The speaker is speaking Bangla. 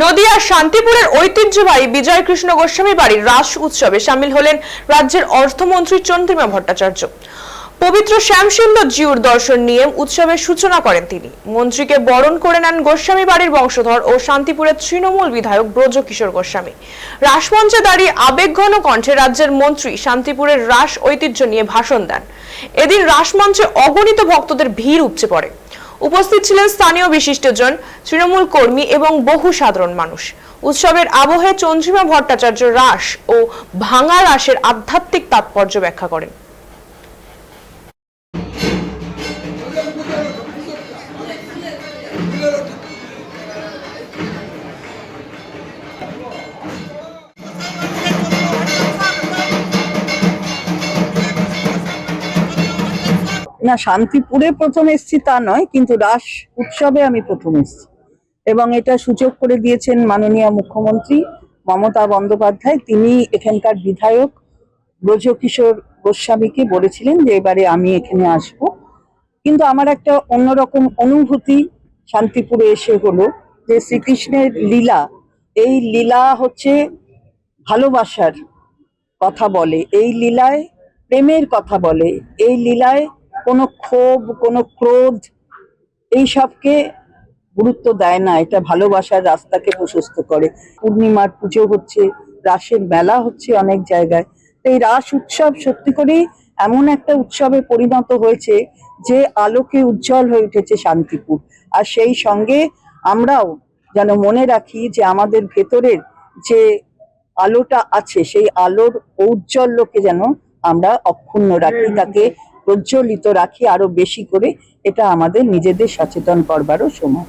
নদিয়ার শান্তিপুরের ঐতিহ্যবাহী বিজয় কৃষ্ণ গোস্বামী বাড়ির রাস উৎসবে সামিল হলেন রাজ্যের অর্থমন্ত্রী চন্দ্রিমা ভট্টাচার্য। পবিত্র শ্যামসুন্দর জিউর দর্শন নিয়ে উৎসবের সূচনা করেন তিনি। মন্ত্রীকে বরণ করে নেন গোস্বামী বাড়ির বংশধর ও শান্তিপুরের তৃণমূল বিধায়ক ব্রজ কিশোর গোস্বামী। রাসমঞ্চে দাঁড়িয়ে আবেগঘন কণ্ঠে রাজ্যের মন্ত্রী শান্তিপুরের রাস ঐতিহ্য নিয়ে ভাষণ দেন। এদিন রাসমঞ্চে অগণিত ভক্তদের ভিড় উপচে পড়ে। উপস্থিত ছিলেন স্থানীয় বিশিষ্টজন, তৃণমূল কর্মী এবং বহু সাধারণ মানুষ। উৎসবের আবহে চন্দ্রিমা ভট্টাচার্য রাস ও ভাঙা রাসের আধ্যাত্মিক তাৎপর্য ব্যাখ্যা করেন। না, শান্তিপুরে প্রথম এসেছি তা নয়, কিন্তু রাস উৎসবে আমি প্রথম এসেছি। এবং এটা সুযোগ করে দিয়েছেন মাননীয় মুখ্যমন্ত্রী মমতা বন্দ্যোপাধ্যায়। তিনি এখানকার বিধায়ক ব্রজকিশোর গোস্বামীকে বলেছিলেন যে এবারে আমি এখানে আসব। কিন্তু আমার একটা অন্যরকম অনুভূতি শান্তিপুরে এসে হলো যে শ্রীকৃষ্ণের লীলা, এই লীলা হচ্ছে ভালোবাসার কথা বলে, এই লীলায় প্রেমের কথা বলে, এই লীলায় কোনো ক্ষোভ, কোনো ক্রোধ, এই সবকে গুরুত্ব দেয় না। এটা ভালোবাসার রাস্তাকে প্রশস্ত করে। পূর্ণিমার পুজো হচ্ছে, রাসের মেলা হচ্ছে অনেক জায়গায়। তো এই রাস উৎসব সত্যি করেই এমন একটা উৎসবে পরিণত হয়েছে যে আলোকে উজ্জ্বল হয়ে উঠেছে শান্তিপুর। আর সেই সঙ্গে আমরাও যেন মনে রাখি যে আমাদের ভেতরের যে আলোটা আছে, সেই আলোর ঔজ্জ্বল্যকে যেন আমরা অক্ষুণ্ণ রাখি, তাকে প্রজ্বলিত রাখি আরও বেশি করে এটা আমাদের নিজেদের সচেতন করবারও সময়।